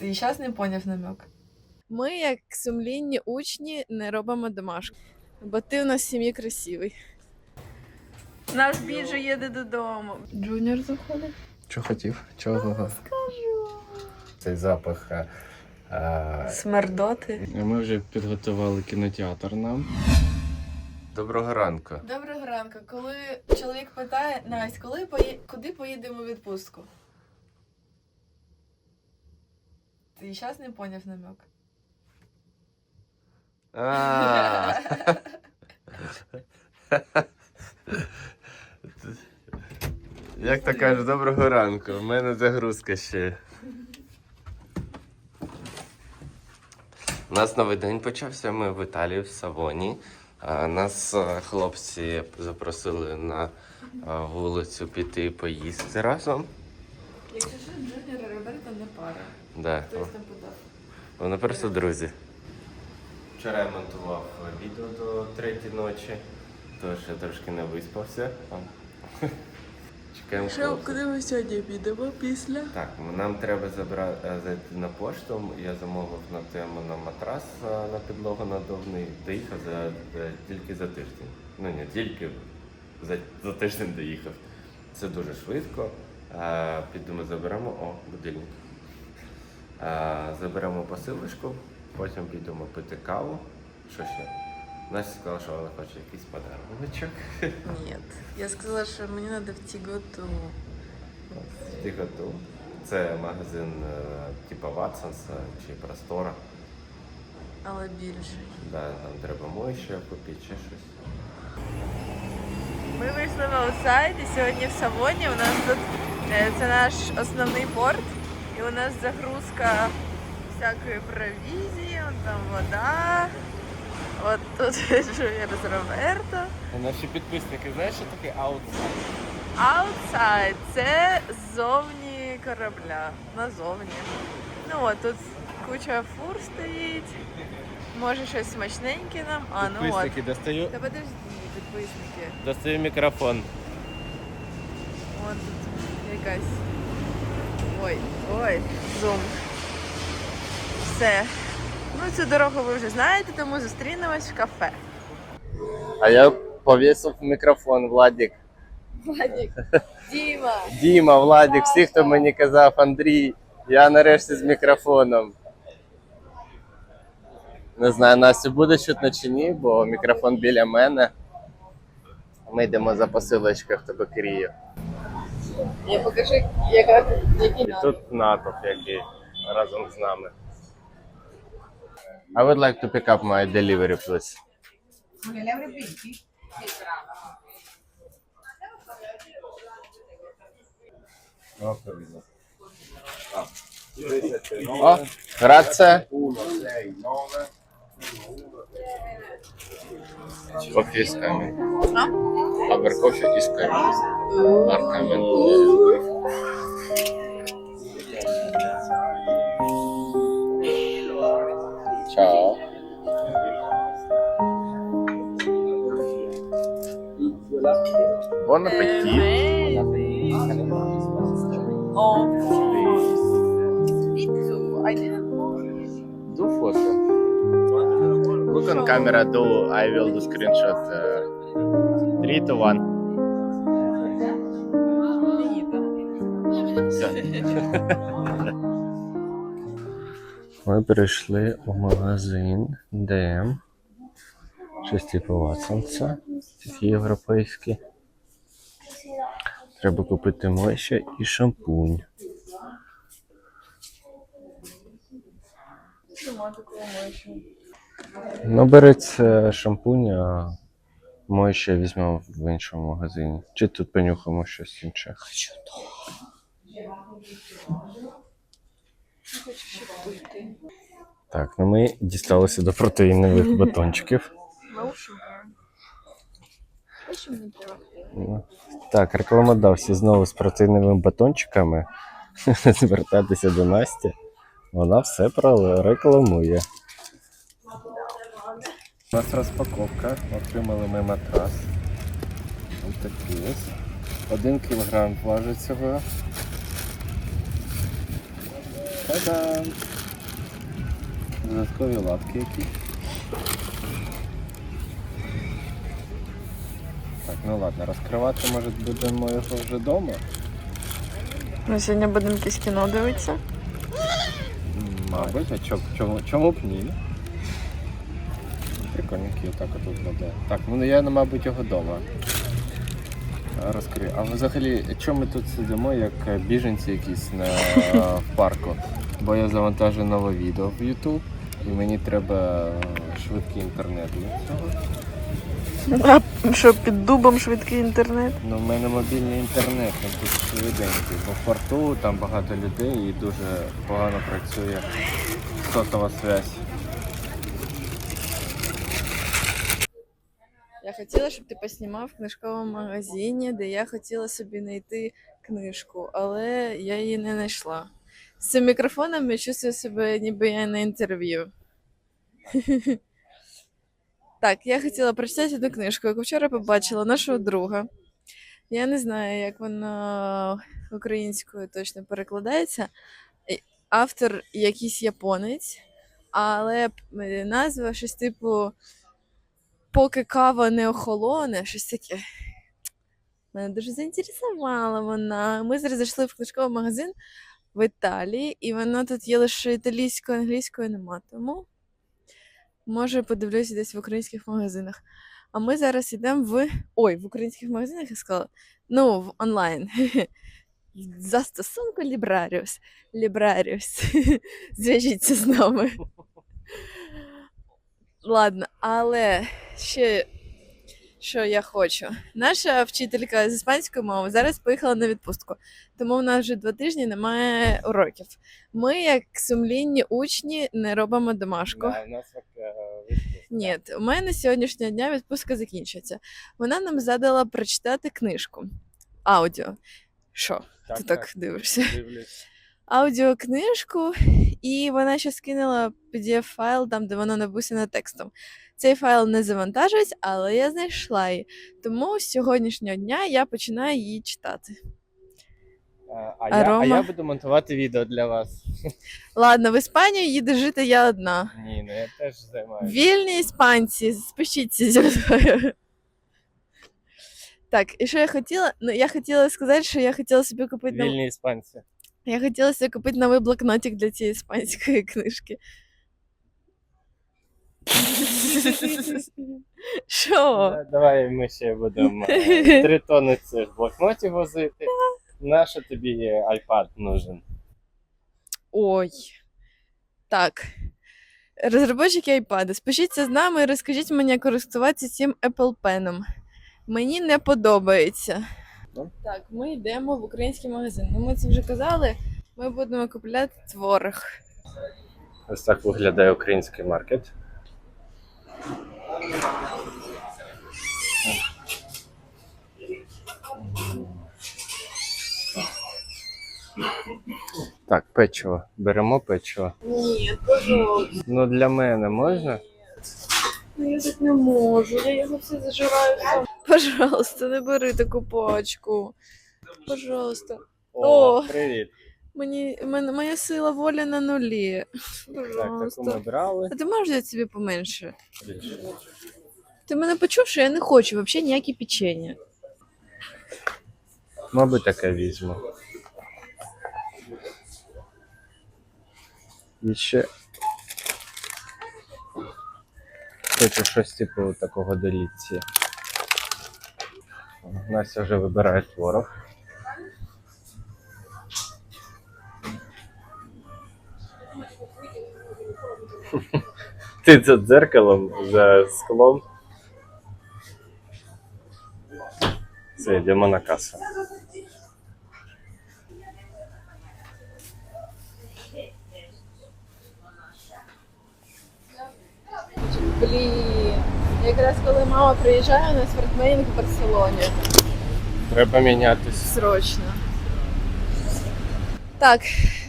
Ти зараз не поняв намек. Ми, як сумлінні учні, не робимо домашку, бо ти у нас в сім'ї красивий. Наш біджу їде додому. Джуніор заходить. Що хотів? Чого? Цей запах. е, е, Смердоти. Ми вже підготували кінотеатр нам. Доброго ранку. Доброго ранку. Коли чоловік питає, Настя, коли пої... куди поїдемо у відпустку? Ти зараз не поняв намек. А. Як то кажеш, доброго ранку. У мене загрузка ще. У нас новий день почався. Ми в Італії в Савоні. Нас хлопці запросили на вулицю піти і поїсти разом. Якщо що, Джуніор і Роберто не пара. Да. Хтось там подав. Вони просто друзі. Вчора я монтував відео до третьої ночі, тож я трошки не виспався. Чекаємо. Що, хлопців. куди ми сьогодні підемо після? Так, нам треба забра... е, зайти на пошту. Я замовив на тему на матрас е, на підлогу надувний. Доїхав за, за- тільки за тиждень. Ну не тільки за, за тиждень доїхав. Це дуже швидко. Е, Підемо заберемо. О, будильник. Заберемо посилочку, потім підемо пити каву. Що ще? Настя сказала, що вона хоче якийсь подарунок. Ні. Я сказала, що мені треба в Тіготу. Ти готов? Це магазин е, типу Watsons чи Простора. Але більше. Да, нам треба моще купити чи щось. Ми вийшли в аутсайд і сьогодні в Савоні. У нас тут е, це наш основний порт, і у нас загрузка всякої провізії, он там вода. От тут з Роберто. Наші підписники, знаєш, що таке аутсайд? Аутсайд це ззовні корабля. Назовні. Ну от тут куча фур стоїть. Може щось смачненьке нам. А, ну от. Підписники, достаю, Та подожди, підписники. достаю мікрофон. Вон тут якась. Ой, ой, зум. Все. Ну, цю дорогу ви вже знаєте, тому зустрінемось в кафе. А я повісив мікрофон, Владик. Владик, Діма. Діма, Владик, всі, хто мені казав, Андрій, я нарешті з мікрофоном. Не знаю, Настю буде чутно чи ні, бо мікрофон біля мене. Ми йдемо за посилочкою в табакерію. Я покажу, яка який І тут натовп, який разом з нами. I would like to pick up my delivery, please. Oh, grazie. Coffee is coming. Our coffee is coming. Ciao. Buon appetito. Oh. I didn't Do photo. Look on camera, do. I will do screenshot. Uh, three to one. Ми прийшли у магазин ДМ. Щось типу Ватсонса. Такі європейські. Треба купити моще і шампунь. Ну, береться шампунь, а моще візьмемо в іншому магазині. Чи тут понюхаємо щось інше. Хочу пити. Так, ну ми дісталися до протеїнових батончиків. Ну, Так, рекламодавці знову з протеїновими батончиками. Звертатися до Насті. Вона все прорекламує. У нас розпаковка. Отримали ми матрас. Ось такий ось. Один кілограм важить цього. Та-дам! Додаткові лапки якісь. Так, ну ладно, розкривати може будемо його вже вдома. Ми сьогодні будемо якесь кіно дивитися. Мабуть, а чому, чому, чому б ні? Прикольненький отак от виглядає. Так, ну я, мабуть, його вдома. Розкрию. А взагалі, чому ми тут сидимо, як е, біженці якісь на в парку? Бо я завантажу нове відео в YouTube і мені треба швидкий інтернет для цього. А що під дубом швидкий інтернет? Ну, в мене мобільний інтернет, він тут швиденький, бо в порту там багато людей і дуже погано працює сотова зв'язь. Я хотіла, щоб ти поснімав в книжковому магазині, де я хотіла собі знайти книжку, але я її не знайшла. З мікрофоном я чувствую себе, ніби я на інтерв'ю. Так, я хотіла прочитати одну книжку, яку вчора побачила нашого друга. Я не знаю, як вона українською точно перекладається. Автор якийсь японець, але е, назва щось типу поки кава не охолоне, щось таке. Мене дуже заінтересувала вона. Ми зараз зайшли в книжковий магазин в Італії, і вона тут є лише італійською, англійською нема. Тому може подивлюся десь в українських магазинах. А ми зараз йдемо в. Ой, в українських магазинах я сказала. Ну, в онлайн. Застосунку Librarius. Librarius. Зв'яжіться з нами. Ладно, але ще що я хочу. Наша вчителька з іспанської мови зараз поїхала на відпустку, тому в нас вже два тижні немає уроків. Ми, як сумлінні учні, не робимо домашку. Да, у нас як е, відпустка. Ні, у мене сьогоднішнього дня відпустка закінчується. Вона нам задала прочитати книжку. Аудіо. Що? Ти так дивишся? Дивлюсь. Аудіокнижку, і вона ще скинула PDF-файл, там, де воно написано текстом. Цей файл не завантажується, але я знайшла її. Тому з сьогоднішнього дня я починаю її читати. А, а, А я, а я буду монтувати відео для вас. Ладно, в Іспанію їду жити я одна. Ні, ну я теж займаюся. Вільні іспанці, спишіться зі мною. Так, і що я хотіла? Ну, я хотіла сказати, що я хотіла собі купити Вільні іспанці. Я хотіла собі купити новий блокнотик для цієї іспанської книжки. Що? Давай ми ще будемо е, три тони цих блокнотів возити. Нащо тобі iPad нужен? Ой. Так. Розробники iPad, спишіться з нами і розкажіть мені, як користуватися цим Apple Pen. Мені не подобається. Ну? Так, ми йдемо в український магазин. Ну, ми це вже казали. Ми будемо купляти творог. Ось так виглядає український маркет. Так, печиво. Беремо печиво. Ні, пожалуйста. Ну для мене можна? Ну я так не можу, я його все зажираю сам. Пожалуйста, не бери таку пачку. Пожалуйста. О. привіт. Мені, мен- моя сила волі на нулі. Так, таку ми Пожалуйста. брали. А ти можеш взяти собі поменше? Ти мене почув, що я не хочу взагалі ніякі печення. Мабуть, таке візьму. І ще. Хочу щось типу такого деліці. Настя вже вибирає творог. Ти за дзеркалом, за склом. Все, йдемо на касу. Блін. Якраз коли мама приїжджає, у нас в Барселоні. Треба мінятись. Срочно. Так,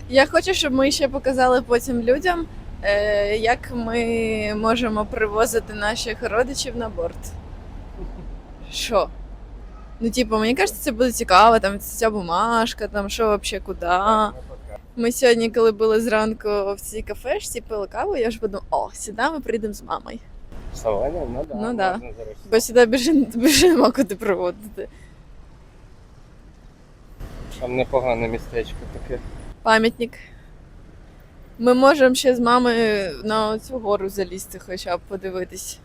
я хочу, щоб ми ще показали потім людям, е, як ми можемо привозити наших родичів на борт. Що? Ну, типу, мені кажеться, це буде цікаво, там ця бумажка, там що взагалі, куди. Ми сьогодні, коли були зранку в цій кафешці, пили каву, я ж подумала, о, сюди ми прийдемо з мамою. В? Ну да. Ну да. можна зараз. Бо сюди більше, більше нема куди проводити. Там непогане містечко таке. Пам'ятник. Ми можемо ще з мамою на цю гору залізти, хоча б подивитись.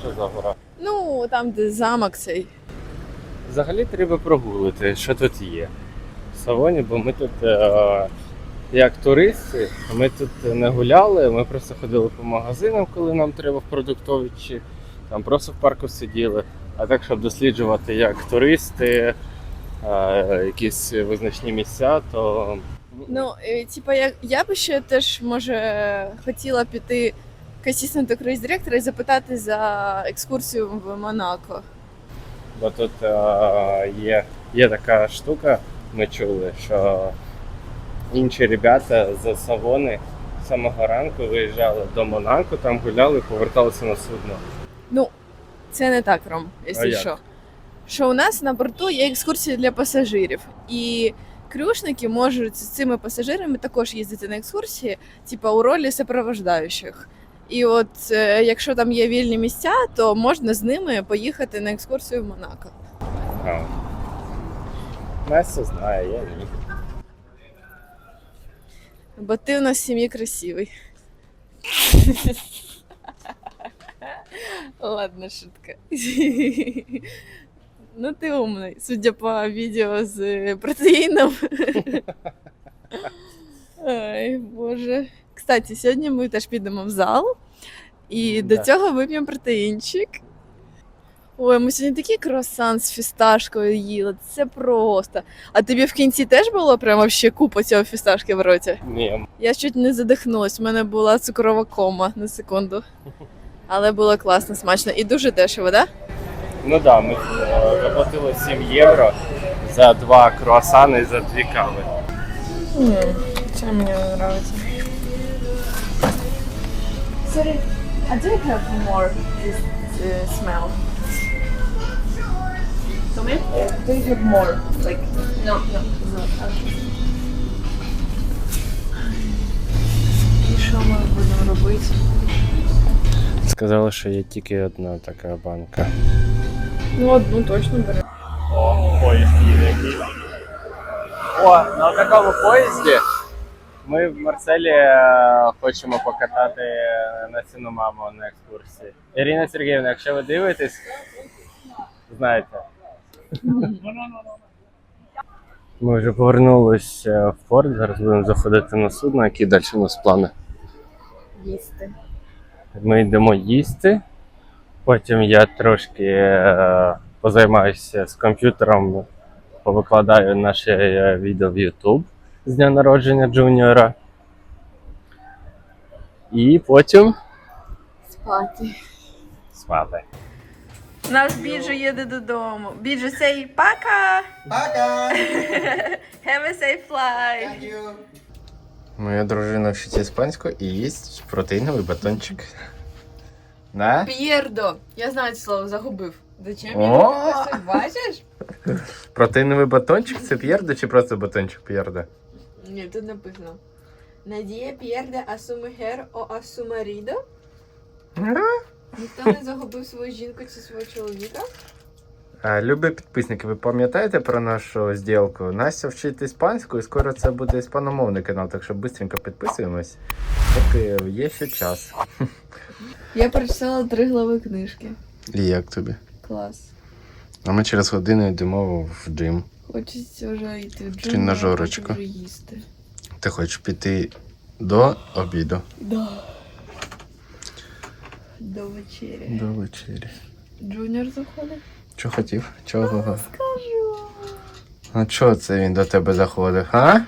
Що за гора? Ну, там, де замок цей. Взагалі треба прогулити, що тут є. В салоні, бо ми тут е, як туристи, ми тут не гуляли, ми просто ходили по магазинам, коли нам треба в продуктові, чи там просто в парку сиділи. А так, щоб досліджувати як туристи, е, якісь визначні місця, то Ну, е, типа, я, я би ще теж може хотіла піти к асистенту круїз директора і запитати за екскурсію в Монако. Бо тут е, є, є така штука, ми чули, що інші ребята з Савони з самого ранку виїжджали до Монако, там гуляли, поверталися на судно. Ну, це не так, Ром, якщо що. Що у нас на борту є екскурсії для пасажирів. І крюшники можуть з цими пасажирами також їздити на екскурсії, типа у ролі супровождаючих. І от е, якщо там є вільні місця, то можна з ними поїхати на екскурсію в Монако. А. Настя знає, я ні. Бо ти у нас в сім'ї красивий. Ладно, шутка. Ну, ти умний, судя по відео з протеїном. Ой, Боже. Кстати, сьогодні ми теж підемо в зал і до Да. цього вип'ємо протеїнчик. Ой, ми сьогодні такий круасан з фісташкою їли. Це просто. А тобі в кінці теж було прямо ще купа цього фісташки в роті? Ні, Я чуть не задихнулась, у мене була цукрова кома на секунду. Але було класно, смачно і дуже дешево, так? ну так, да, ми е, заплатили 7 євро за два круасани і за дві кави. Це мені не подобається. Sorry, I do have more this uh, smell. In? Do have more? Like, No, no. no, okay. І що ми будемо робити? Сказали, що є тільки одна така банка. Ну, одну точно беремо. О, поїзд їде якийсь. О, на такому поїзді ми в Марселі е, хочемо покатати на ціну маму на екскурсії. Ірина Сергіївна, якщо ви дивитесь, знаєте. Ми вже повернулися в порт, зараз будемо заходити на судно, які далі у нас плани. Їсти. Ми йдемо їсти. Потім я трошки е, позаймаюся з комп'ютером, повикладаю наше е, відео в YouTube з дня народження Джуніора. І потім Спати. спати. Наш Біджу їде додому. Біджу, say пока! Пока! Have a safe flight! Thank you. Моя дружина вчить іспанську і їсть протеїновий батончик. На? П'єрдо. Я знаю це слово, загубив. Зачем я? Бачиш? Протеїновий батончик це п'єрде чи просто батончик п'єрде? Ні, тут написано. Надія п'єрде а su mujer Ніхто не загубив свою жінку чи свого чоловіка. А, любі підписники, ви пам'ятаєте про нашу зділку? Настя вчить іспанську і скоро це буде іспаномовний канал, так що швидко підписуємось. Поки є ще час. Я прочитала три глави книжки. І як тобі? Клас. А ми через годину йдемо в джим. Хочеться вже йти в джим, Тренажерочку. а потім вже їсти. Ти хочеш піти до обіду? Да. До вечері. До вечері. Джуніор заходить? Що хотів? Чого? Скажу. А чого це він до тебе заходив, а?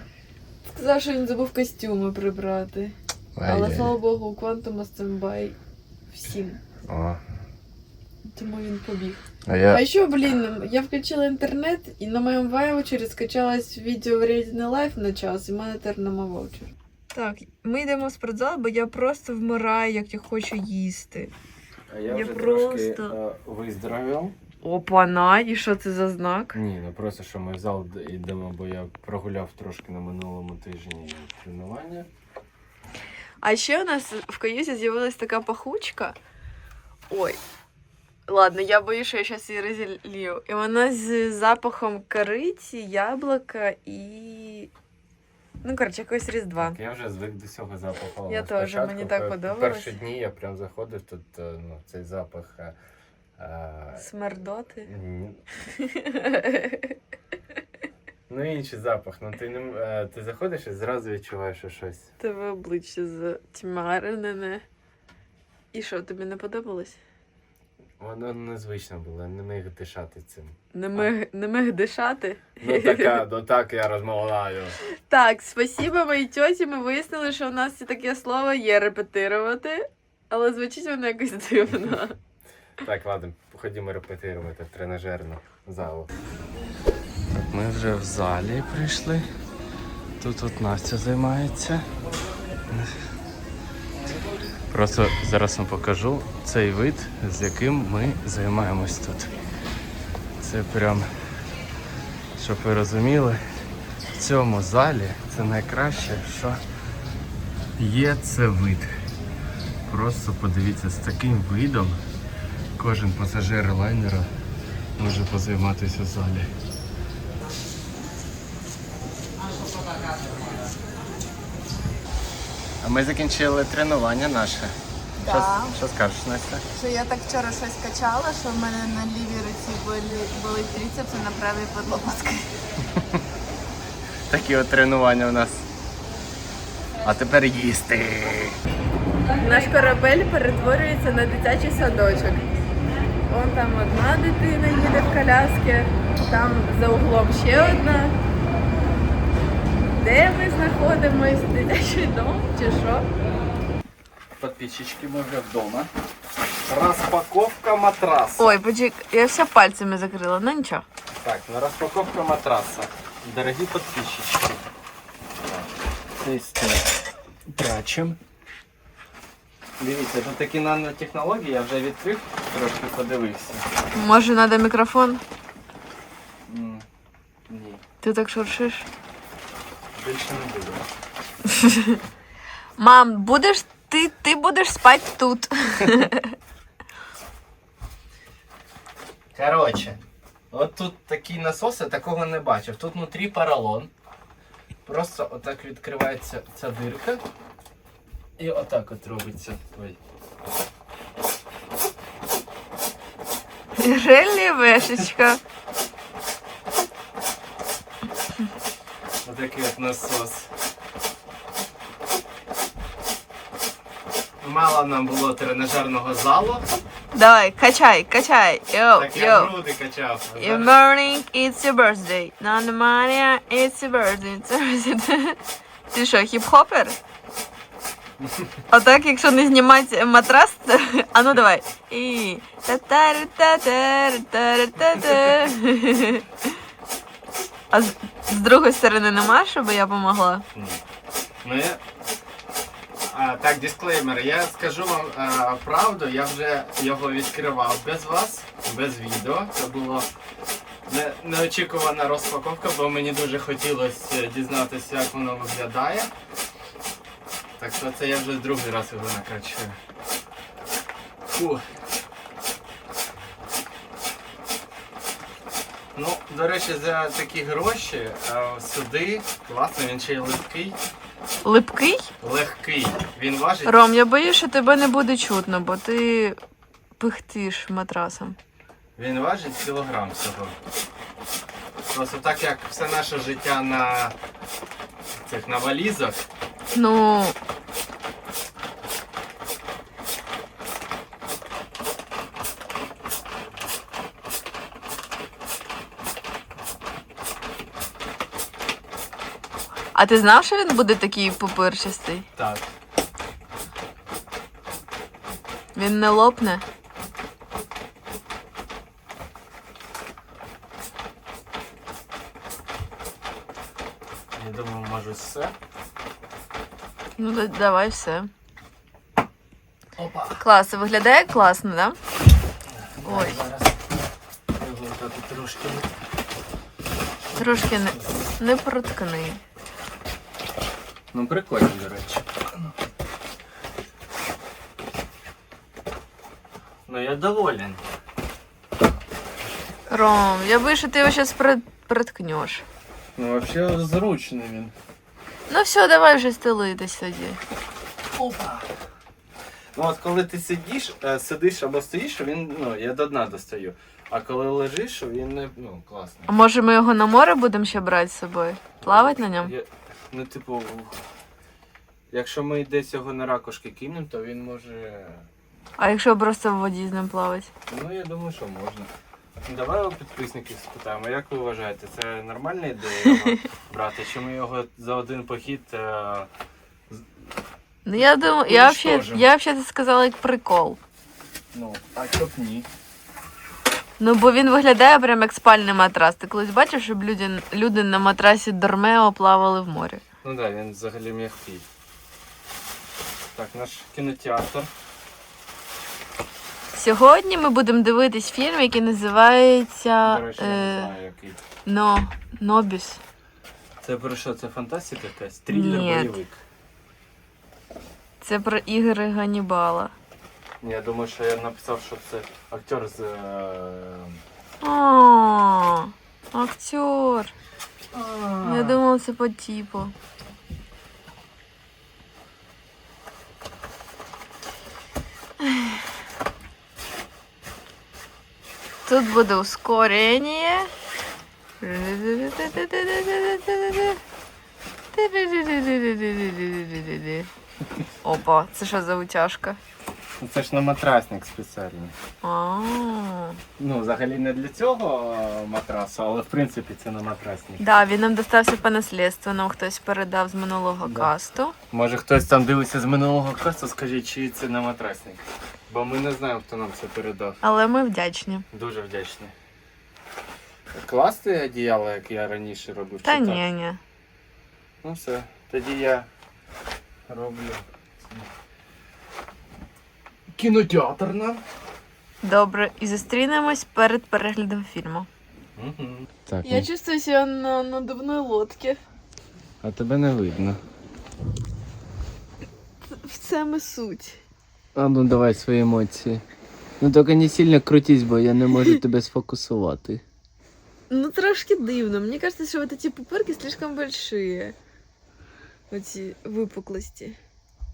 Сказав, що він забув костюми прибрати. Ай-яй. слава Богу, у Quantum стендбай всім. О, Тому він побіг. а я... А еще, блин, я включила интернет, и на моем ваучере скачалось видео в Reading Life на час, і в мене тепер нема ваучер. Так, ми йдемо в спортзал, бо я просто вмираю, як я хочу їсти. А Я вже трошки, просто- виздоровів. Опана, і що це за знак? Ні, ну просто що ми в зал д- йдемо, бо я прогуляв трошки на минулому тижні тренування. А ще у нас в каюзі з'явилась така пахучка. Ой. Ладно, я боюсь, що я зараз її розілью. І вона з запахом кориці, яблука і. Ну, коротше, якогось різдва. Я вже звик до цього запаху. Я теж, Спочатку, мені так пер- подобалось. Перші дні я прям заходив, тут е, ну, цей запах. е, е, Смердоти. Ну, інший запах. Ну, ти, не, м- е, ти заходиш і зразу відчуваєш що щось. Тебе обличчя затьмаренене. І що, тобі не подобалось? Воно незвично було, не міг дишати цим. Не миг, не миг дишати? Ну така, ну так я розмовляю. Так, спасибо моїй тьоті. Ми вияснили, що у нас таке слово є репетирувати, але звучить воно якось дивно. Так, ладно, ходімо репетирувати в тренажерну залу. Ми вже в залі прийшли. Тут от Настя займається. Просто зараз вам покажу цей вид, з яким ми займаємось тут. Це прям, щоб ви розуміли, в цьому залі це найкраще, що є це вид. Просто подивіться, з таким видом кожен пасажир лайнера може позайматися в залі. А ми закінчили тренування наше. Що, Да. що скажеш, Настя? Що я так вчора щось качала, що в мене на лівій руці були, були трицепси, на правій під. Такі от тренування у нас. А тепер їсти. Наш корабель перетворюється на дитячий садочок. Вон там одна дитина їде в коляски, там за углом ще одна. Де ми знаходимось? Дитячий дом чи що? Подписчики, ми вже вдома. Розпаковка матраса. Ой, почек, я все пальцями закрила, ну нічого. Так, на распаковка матраса. Дорогі подписчики. Десь прячем. Дивіться, тут такі нанотехнології, я вже відкрив, трошки подивився. Може, треба мікрофон? Ні, Ти так шуршиш? Більше не буду. Мам, будеш ти, ти будеш спати тут. Коротше, от тут такі насоси, такого не бачив. Тут внутрі поролон. Просто отак відкривається ця дирка. І отак от робиться. Ой. Релі вешечка. Отакий от насос. Мало нам було тренажерного залу, Давай, качай, качай. Йоу, так я йоу. груди качав. Зараз- morning, it's your birthday. На Maria, it's your birthday. It's your birthday. Ти що, хіп-хопер? Отак, якщо не знімати матрас, це... а ну давай. І... та-та-ра-та-та-ра-та-ра-та-та. А з, з другої сторони нема, щоб я помогла? Ні. Ну, я... а, так, дисклеймер. Я скажу вам а, правду, я вже його відкривав без вас, без відео. Це було не, неочікувана розпаковка, бо мені дуже хотілося дізнатися, як воно виглядає. Так що це я вже другий раз його накачую. Фу. Ну, до речі, за такі гроші а, сюди класно, він ще й легкий. Липкий? Легкий. Він важить. Ром, я боюсь, що тебе не буде чутно, бо ти пихтиш матрасом. Він важить кілограм всього. Просто так як все наше життя на цих на валізах, Ну, А ти знав, що він буде такий пупирчастий? так. Він не лопне. Я думаю, може все. Ну, да- давай все. Опа. Клас, виглядає класно, да? Ой. Зараз проткати трошки. Трошки не, не проткни. Ну прикольно, до речі. Ну я доволен. Ром, я боюсь, що ти його зараз проткнеш. Ну взагалі зручний він. Ну все, давай вже стелитись тоді. Опа. Ну от коли ти сидиш, е, сидиш або стоїш, він, ну, я до дна достаю. А коли лежиш, він не ну, класний. А може ми його на море будемо ще брати з собою? Плавати на ньому? Я, ну, типу, якщо ми десь його на ракушки кинемо, то він може. А якщо просто в воді з ним плавати? Ну, я думаю, що можна. Давай у підписників спитаємо, як ви вважаєте, це нормальна ідея його брати? Чи ми його за один похід. е, Ну я думаю, я Уничтожим. я вообще сказала як прикол. Ну, а щоб ні. Ну бо він виглядає прям як спальний матрас. Ти колись бачив, щоб люди, люди на матрасі Дормео плавали в морі? Ну так, да, він взагалі м'який. Так, наш кінотеатр. Сьогодні ми будемо дивитись фільм, який називається До речі, я не е, знаю, який. Но, Нобіс. Це про що? Це фантастика якась? Трилер Ні. бойовик. Це про ігри Ганнібала. Ні, я думаю, що я написав, що це актер з. е, О, актер. Я думала, це по типу. Тут буде ускорення. Опа, це що за утяжка? Ну, Це ж на матрасник спеціальний. А, Ну, взагалі не для цього матрасу, але в принципі це на матрасник. Да, він нам достався по наслідству, нам хтось передав з минулого Да. касту. Може хтось там дивиться з минулого касту, скажіть, чи це на матрасник. Бо ми не знаємо, хто нам це передав. Але ми вдячні. Дуже вдячний. Класти одіяло, як я раніше робив. Та чи так? ні, ні. Ну все, тоді я роблю Кінотеатр нам. Добре, і зустрінемось перед переглядом фільму. Угу. Так, Я чувствую себя на надувной лодке. а тебе не видно. В цьому суть. А ну давай свої емоції. Ну тільки не сильно крутись, бо я не можу тебе сфокусувати. Ну, трошки дивно. Мне кажется, что вот эти пупырки слишком большие. Эти выпуклости.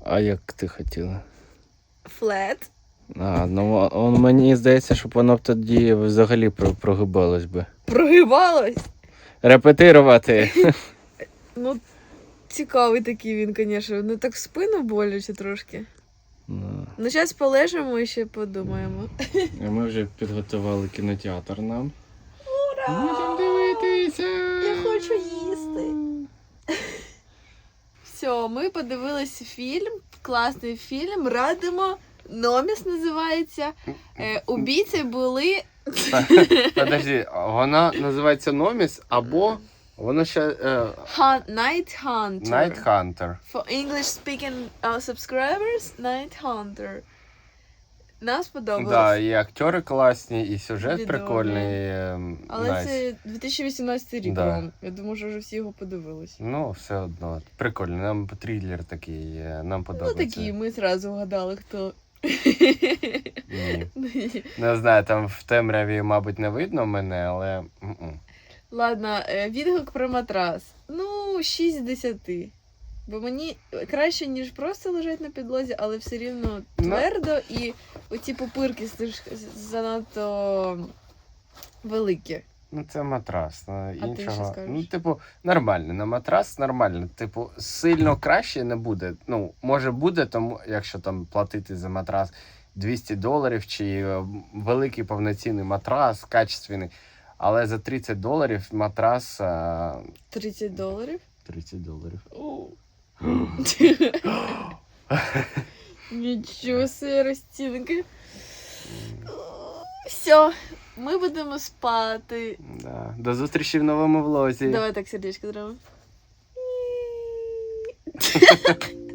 А як ти хотіла? Флет. А, ну он, мені здається, щоб воно б тоді взагалі прогибалось би. Прогибалось. Репетирувати. Ну, цікавий такий він, конечно. Ну так в спину боляче трошки. Ну, Ну, зараз полежимо і ще подумаємо. ми вже підготували кінотеатр нам. Ура! Будемо дивитися. Я хочу їсти. Все, ми подивилися фільм, класний фільм. Радимо. Номіс називається. Е, убійці були. Подожди, вона називається Номіс або воно ще Хан... Night Hunter. Night Hunter. For English speaking uh, subscribers, Night Hunter. Нам сподобалось. Да, і актори класні, і сюжет Відомі. прикольний. ем, Але найс. це 2018 рік. Да. Я думаю, що вже всі його подивились. Ну, все одно. Прикольно, нам трилер такий, е, нам Ну подобається. такі, ми зразу вгадали, хто. Ні. Не знаю, там в темряві, мабуть, не видно мене, але. Ладно, е, відгук про матрас. Ну, 6 з 10. Бо мені краще, ніж просто лежать на підлозі, але все рівно Ну. твердо і оці пупирки занадто великі. Ну, це матрас. Ну, що іншого. скажеш? Ну, типу, нормально. На матрас нормально. Типу, сильно краще не буде. Ну, може буде, тому якщо там платити за матрас 200 доларів чи е, великий повноцінний матрас, качественний. Але за 30 доларів матрас. е, 30 доларів. 30 доларів. Нічого себе розцінки. Все, ми будемо спати. Да. До зустрічі в новому влозі. Давай так сердечко зробимо.